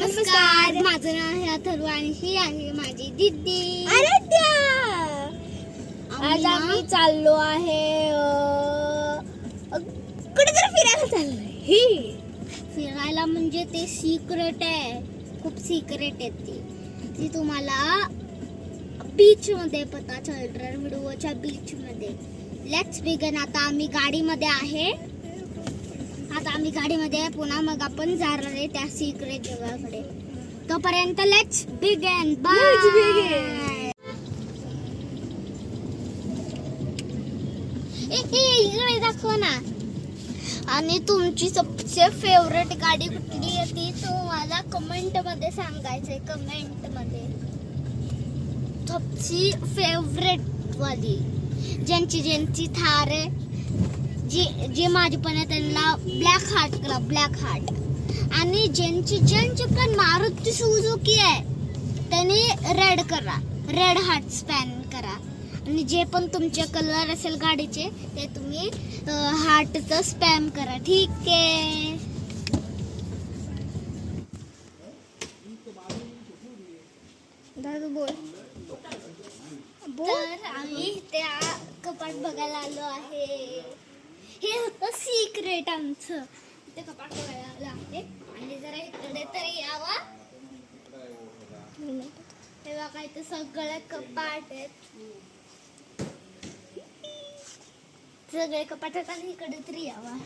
नमस्कार. माझं नाव आहे अथर्व आणि ही आहे माझी दिदी. आज आम्ही चाललो आहे कुठेतरी फिरायला चाललोय. ही. फिरायला म्हणजे ते सिक्रेट आहे. खूप सिक्रेट आहे ती. ती तुम्हाला बीच मध्ये पता चलणार व्हिडिओच्या बीच मध्ये लेट्स बिगन आता आम्ही गाडीमध्ये आहे. आता आम्ही गाडीमध्ये पुन्हा मग आपण जाणार आहे त्या सिक्रेट जगाकडे तोपर्यंत लेट्स बिगन बाय. इकडे दाखव ना. आणि तुमची सबसे फेवरेट गाडी कुठली आहे ती तुम्हाला कमेंटमध्ये सांगायचंय कमेंटमध्ये. सबची फेवरेट वाली. ज्यांची ज्यांची थार आहे. जी जे माझी पण आहे त्यांना ब्लॅक हार्ट करा ब्लॅक हार्ट आणि ज्यांची ज्यांची पण मारुती सुझुकी आहे त्यांनी रेड करा. रेड हार्ट स्पॅन करा. आणि जे पण तुमचे कलर असेल गाडीचे ते तुम्ही हार्टचं स्पॅम करा. ठीक आहे? दादा बोल. तर आम्ही त्या कपाट बघायला आलो आहे. हे होतं सिक्रेट आमचं. ते कपाट बघायला आहे आणि जरा इकडे तरी यावा. हे बघा इथे सगळे कपाट आहेत. सगळे कपाट आहेत आणि इकडे तरी यावा.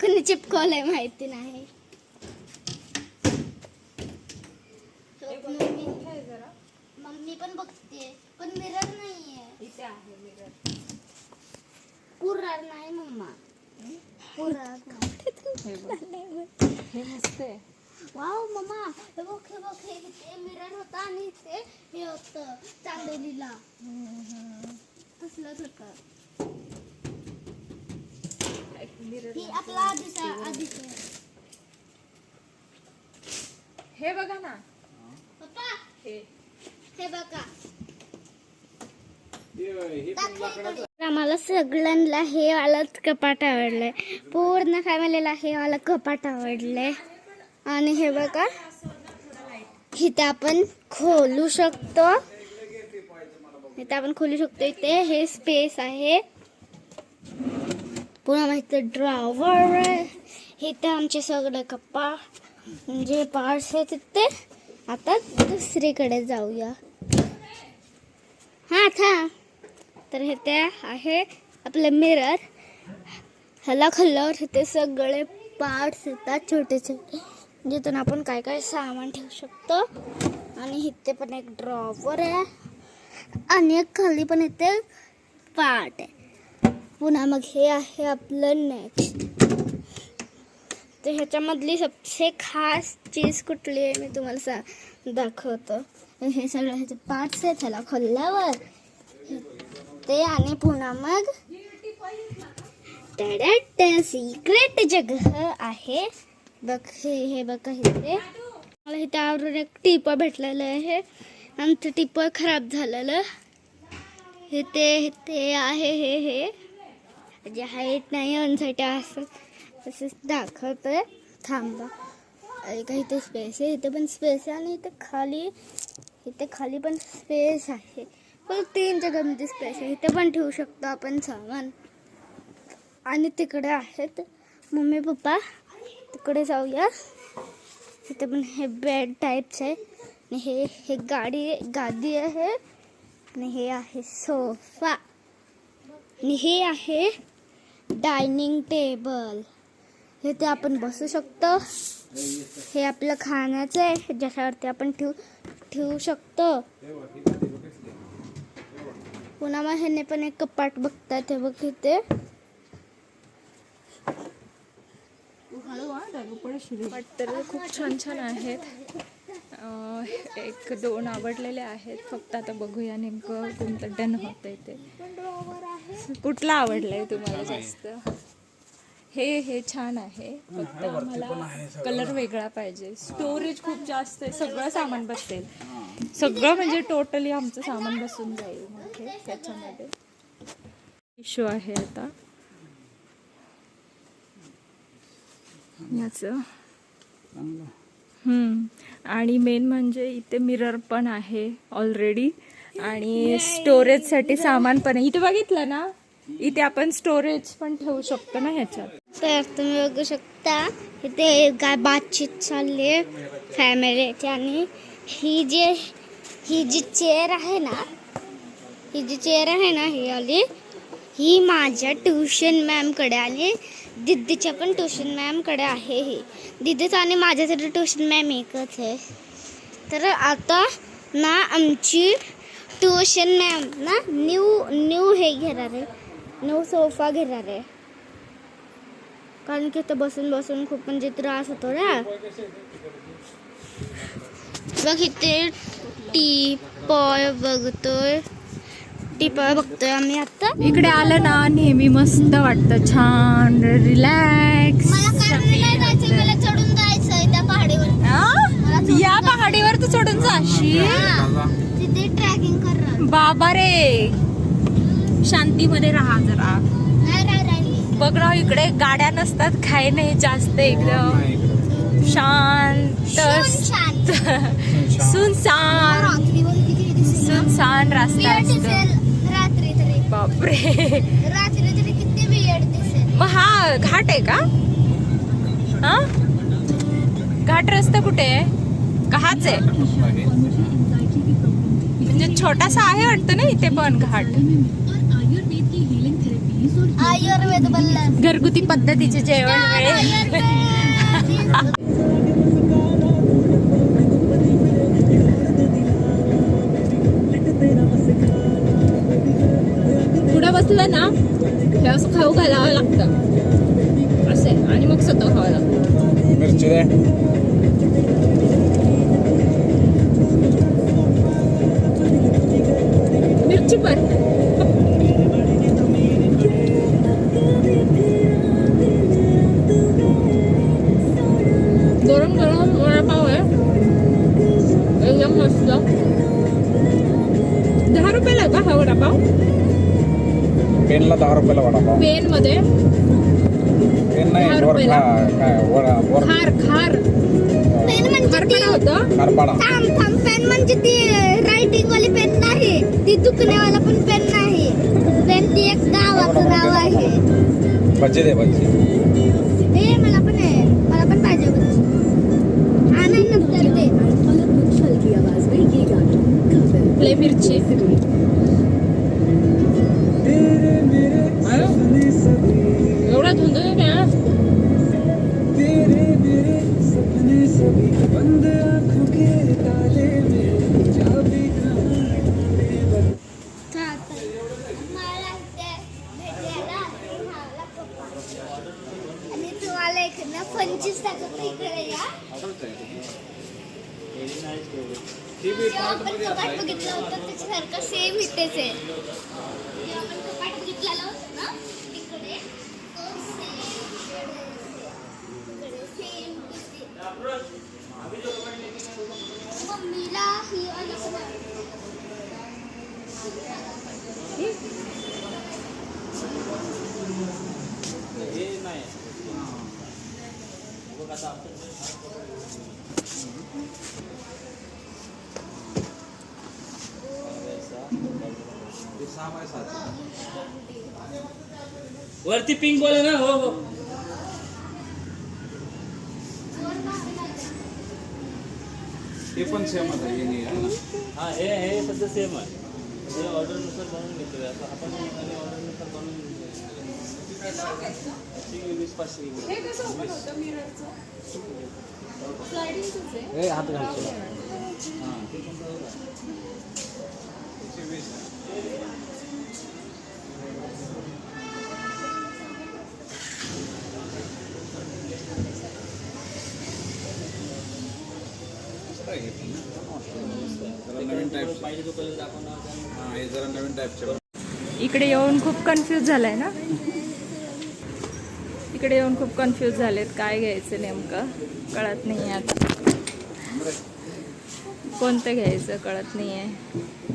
कोणी चिपकवलंय माहिती नाही. मम्मी मम्मी पण बघते पण मिरर नाहीये. पुरार नाही मम्मा. पुरार हे मस्त आहे वाव मम्मा. हे बघ हे बघ हे इथे मिरर होता आणि इथे हे होतं चांदोलीला. तसलंच होतं. ही आपला आधीचा आधीचा. हे बघा ना. पप्पा हे. हे बघा. हे पण लाकडाचं आम्हाला सगळ्यांना हे वालं कपाट आवडलंय. पूर्ण फॅमिलीला हे वालं कपाट आवडलंय. आणि हे बघा इथे आपण खोलू शकतो. इथे आपण खोलू शकतो. इथे हे स्पेस आहे. पुन्हा माहिती ड्रॉवर हे इथे आमचे सगळे कप्पा म्हणजे पार्ट्स आहेत तिथे आता दुसरीकडे जाऊया. हा था तर हे आहे आपलं मिरर ह्याला खाल्ल्यावर सगळे पार्ट्स येतात, छोटे छोटे. जिथून आपण काय काय सामान ठेवू शकतो. आणि इथे पण एक ड्रॉवर आहे. आणि एक खाली पण इथे पार्ट आहे. पुन्हा मग हे आहे आपलं नेक्स्ट तर ह्याच्यामधली सबसे खास चीज़ कुठली आहे मी तुम्हाला सा दाखवतो. हे सगळं ह्याचे पार्ट्स आहेत, ह्याला ते आणि पुन्हा मग। सिक्रेट जगह आहे। बघ, हे बघा इथे मला इथे आवरून एक टिपं भेटलेलं आहे. आणि ते टिपं खराब झालेलं. हे ते ते आहे, हे हे. जे हाईट नाही अनसाईट असं दाखवतंय. थांबा. काही इथे स्पेस आहे. इथे पण स्पेस आहे आणि इथे खाली इथे खाली पण स्पेस आहे. पण तीन जगामध्ये पैसे इथे पण ठेवू शकतो आपण सामान. आणि तिकडे आहेत मम्मी पप्पा. तिकडे जाऊया. इथे पण हे बेड टाईप्स आहे. आणि हे हे गाडी गादी आहे. आणि हे आहे सोफा. आणि हे आहे डायनिंग टेबल हे ते आपण बसू शकतो. हे आपलं खाण्याचं आहे. ज्याच्यावरती आपण ठेवू ठेवू शकतो. पुन्हा मग ह्याने पण एक कपाट बघतात हे बघ इथे. तर खूप छान छान आहेत. एक दोन आवडलेले आहेत. फक्त आता बघूया नेमकं कोणतं डन होतंय ते. कुठला आवडलाय तुम्हाला जास्त? हे हे छान आहे. फक्त आम्हाला कलर वेगळा पाहिजे. स्टोरेज खूप जास्त आहे. सगळं सामान बसेल. सगळं म्हणजे टोटली आमचं सामान बसून जाईल. आहे त्याच्यामध्ये. इशू आहे आता. याचं. हम्म. आणि मेन म्हणजे इथे मिरर पण आहे ऑलरेडी आणि स्टोरेजसाठी सामान पण आहे. इथे बघितलं ना? इथे आपण स्टोरेज पण ठेवू शकतो ना ह्याच्यात. तर तुम्ही बघू शकता इथे काय बातचीत चालली आहे फॅमिलीची आणि ही जे ही जी चेअर आहे ना ही जी चेअर आहे ना ही आली. ही माझ्या ट्युशन मॅमकडे आणि दिद्दीच्या पण ट्युशन मॅमकडे आहे ही. दिदीचं आणि माझ्यासाठी ट्युशन मॅम एकच आहे. तर आता ना आमची ट्युशन मॅम ना न्यू न्यू हे घेणार आहे. न्यू सोफा घेणार आहे. कारण की इथं बसून बसून खूप म्हणजे त्रास होतो ना. बघ इथे टी पॉय बघतोय. टी पॉय बघतोय आम्ही आता. इकडे आलं ना नेहमी मस्त वाटतं छान रिलॅक्स मला चढून जायचंय त्या पहाडीवर. या पहाडीवर तू चढून जाशील? तिथे ट्रॅकिंग करणार बाबा रे. शांतीमध्ये राहा जरा. बघ ना इकडे गाड्या नसतात काही नाही जास्त एकदम शांत. शांत सुनसान. सुनसान रस्ता असतो बापरे. मग हा घाट आहे का? हा? घाट रस्ता कुठे आहे? का हाच आहे? म्हणजे छोटासा आहे वाटतं ना इथे पण घाट. घरगुती पद्धतीचे जेवण बसलं ना हे असं खाऊ घालावं लागतं असे आणि मग स्वतः खावं लागतं मिरची दे मिरची पण गरम गरम वडापाव आहे एकदम मस्त दहा रुपयाला आहे का हा वडापाव पेनला दहा रुपयाला वडापाव पेन मध्ये पेन नाही वर रुपयाला. खा काय वडा वर खार खार. पेन म्हणजे ती होतं. खारपाडा. थांब थांब. पेन म्हणजे ती रायटिंग वाली पेन नाही. ती दुखण्यावाला पण पेन नाही. पेन ती एक गावाचं नाव आहे. भजी दे ए मला पण आहे. मला पण पाहिजे बच्ची. हा नंतर ते प्ले मिरची. वरती पिंक बॉल आहे ना हो हो. ते पण सेम आता हे नाही आहे ना. हा हे हे सध्या सेम आहे. हे ऑर्डरनुसार बनवून घेतो असं आपण आणि हे हात घालतो हां आहे. हे हा हे इकडे येऊन खूप कन्फ्यूज झालाय ना इकडे येऊन खूप कन्फ्यूज झालेत काय घ्यायचं नेमकं? कळत नाही आता. कोणतं घ्यायचं कळत नाही आहे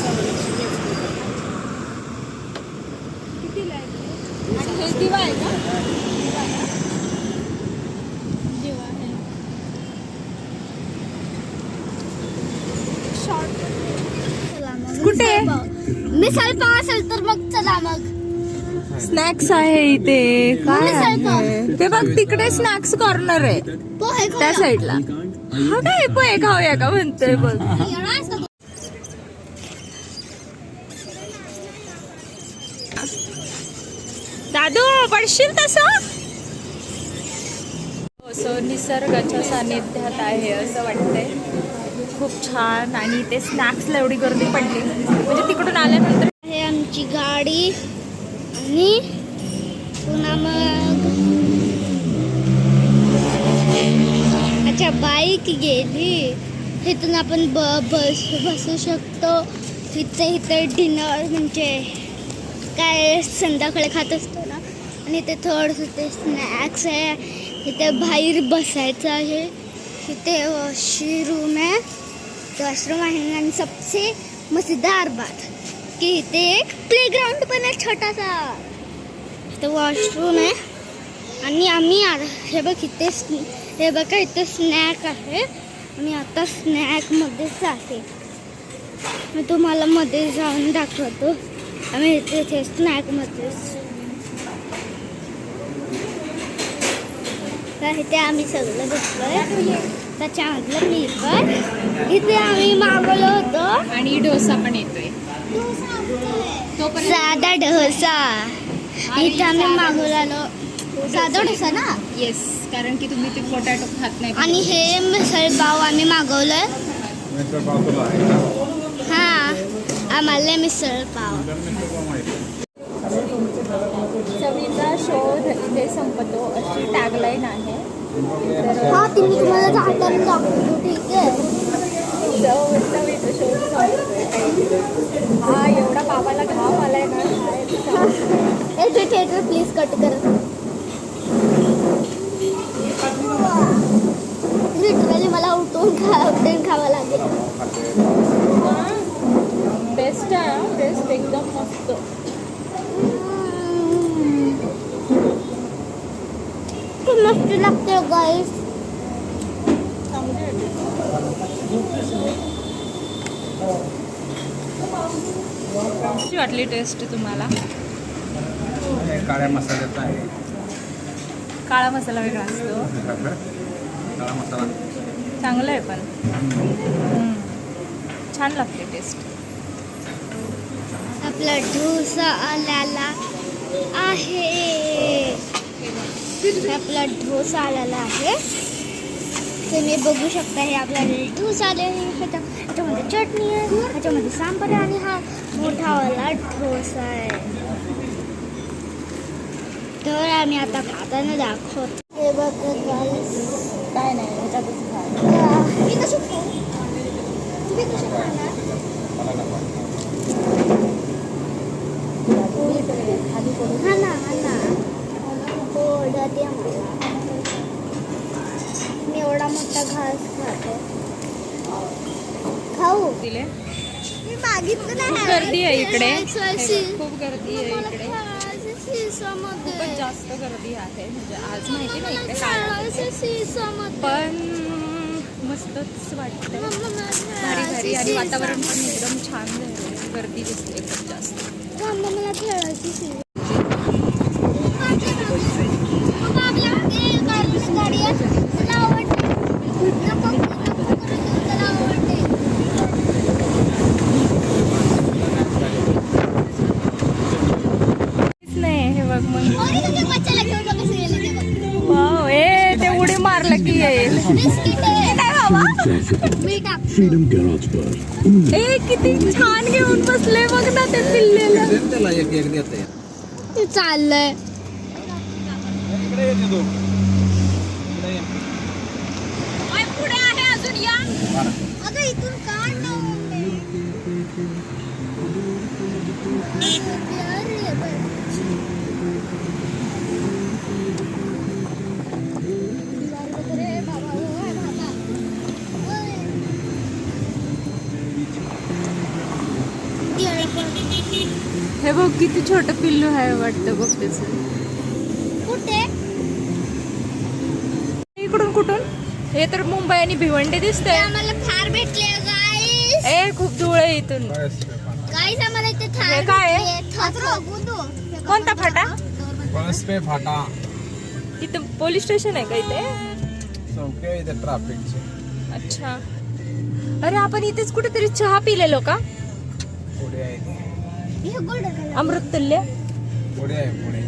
आणि हे दिवा आहे का दिवा आहे. दिवा आहे चला मग कुठे? मिसळ पाव. असेल तर मग चला मग स्नॅक्स आहे इथे काय. आहे ते बघ तिकडे स्नॅक्स कॉर्नर आहे पोहे त्या खाऊया. साईडला हा काय पोहे खाऊया का म्हणतोय बघ येणार आहेस का तू? दादू पडशील तसं असं निसर्गाच्या सानिध्यात आहे असं वाटतंय. खूप छान आणि इथे स्नॅक्सला एवढी गर्दी पडली. म्हणजे तिकडून आल्यानंतर आहे आमची गाडी आणि पुन्हा मग अच्छा बाईक गेली. इथून आपण ब बस बसू शकतो. इथे इथे डिनर म्हणजे काय संध्याकाळी खात असतो. आणि इथे थोडंसं ते स्नॅक्स आहे. इथे बाहेर बसायचं आहे. इथे वॉशरूम रूम आहे. वॉशरूम आहे. आणि सबसे मजेदार बात की इथे एक प्लेग्राऊंड पण आहे छोटासा. इथे वॉशरूम आहे. आणि आम्ही आ- हे बघ इथे हे बघा इथे स्नॅक आहे. आणि आता स्नॅकमध्येच जाते मी तुम्हाला मध्ये जाऊन दाखवतो. आम्ही इथे इथे स्नॅकमध्येच तर इथे आम्ही सगळं बसलोय. त्याच्यामधलं मी पण इथे आम्ही मागवलं होतं. आणि डोसा पण येतोय. साधा डोसा. इथे आम्ही मागवलेलो साधा डोसा ना? येस कारण की तुम्ही ते पोटॅटो खात नाही आणि हे मिसळ पाव आम्ही मागवलंय. मिसळ पाव तुला आहे का? हा आम्हाला मिसळ शोध इथे संपतो अशी टॅगलाईन आहे. हा ती मी तुम्हाला जाताना दाखवतो ठीक आहे? चव शोध हा एवढा बाबाला घाम आलाय ना ते थिएटर प्लीज कट कर. लिटरली मला उठून खा उठून खावं लागेल. बेस्ट आहे बेस्ट एकदम मस्त खूप गाईस कशी वाटली टेस्ट तुम्हाला? काळ्या मसाल्याचा आहे. काळा मसाला वेगळा असतो. काळा मसाला. चांगलं आहे पण. हम्म. छान लागते टेस्ट आपला डोसा आलेला आहे. आपला डोसा आलेला आहे. तुम्ही बघू शकता हे आपला डोसा आले ह्याच्या ह्याच्यामध्ये चटणी आहे. ह्याच्यामध्ये सांबार आहे आणि हा मोठावाला डोसा आहे. तर आम्ही आता खाताना दाखवतो. हे बघा काय नाही ह्याच्यातच खा मी कशी तुम्ही कशी खाणार? मला नको हा ना हा ना डते मला मी एवढा मोठा घास खातो. खाऊ. दिले? मी मागितलं खूप नाही गर्दी आहे इकडे. खूप गर्दी आहे इकडे. खूपच जास्त गर्दी आहे. म्हणजे आज माहिती नाही इकडे काय. पण मस्तच मला भारी भारी. आणि वातावरण पण. एकदम छान झालंय. गर्दी दिसते खूप जास्त. मला खेळायची फ्रीडम गॅराज पर ए किती छान घेऊन बसले बघ ना ते पिल्लेलं चाललंय इकडे येते तो इकडे ये. पुढे आहे मला इथून काढ ना हो हे बघ किती छोटं पिल्लू आहे वाटतं बघ त्याचं कुठे इकडून कुठून हे तर मुंबई आणि भिवंडी दिसतंय. आम्हाला थार भेटले गाईस ए खूप धूळ आहे इथून. गाईस आम्हाला इथे थार हे काय आहे? भेटले. थार. कोणता फाटा? फाटा. इथं पोलीस स्टेशन आहे का इथे? चौकी आहे इथे ट्रॅफिकची अच्छा. अरे आपण इथेच कुठेतरी चहा पिलेलो का? पुढे आहे ते. हे. अमृत तुल्य पुढे आहे पुढे.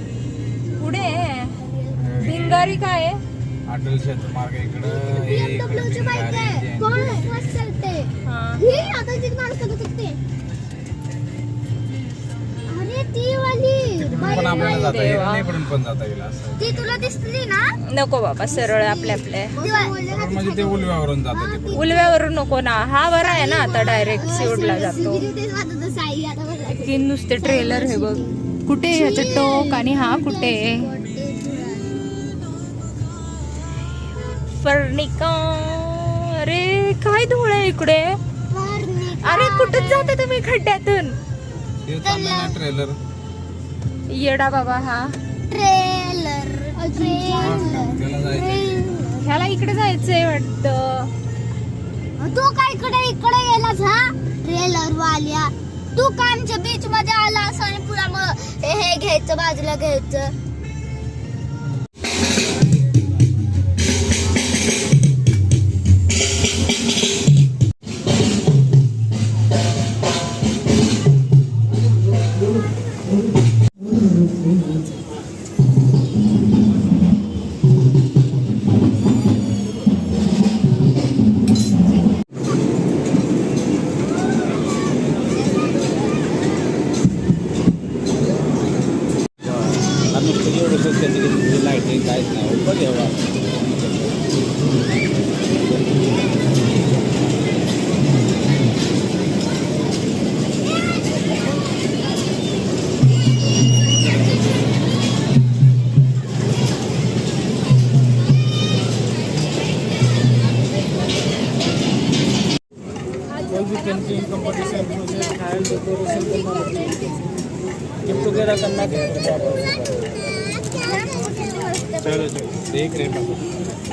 पुढे भिंगारी काय आहे? अटल शेतमार्ग इकडं हे इकडं. हा. ही तिकडून पण आपल्याला जाता येईल देवा. आणि इकडून पण जाता येईल असं. ती तुला दिसली ना? नको बाबा सरळ आपल्या आपल्या. म्हणजे ते उलव्यावरून जातं तिकडून. उलव्यावरून नको ना. हा बरा आहे ना आता डायरेक्ट सिवडला जातो. की नुसते ट्रेलर हे बघ. कुठे आहे ह्याचं टोक आणि हा कुठे आहे? फर्निका अरे काय धूळ आहे इकडे? अरे कुठं जाता तुम्ही खड्ड्यातून? ट्रेलर येडा बाबा हा. ट्रेलर ट्रेलर त्याला जायचं ह्याला इकडे जायचंय वाटतं. तू काय इकडे इकडे गेलास हा. ट्रेलर वाल्या तू कामच्या बीच मध्ये आलास आणि पुन्हा मग हे हे घ्यायचं बाजूला घ्यायचं. आम्ही एवढं त्याची लाईटिंग काहीच नाही बघ एवढा कोई भी पेंटिंग कंपटीशन मुझे खायल डेकोरेशन करना गेट टुगेदर करना चलो चलो देख रहे हैं।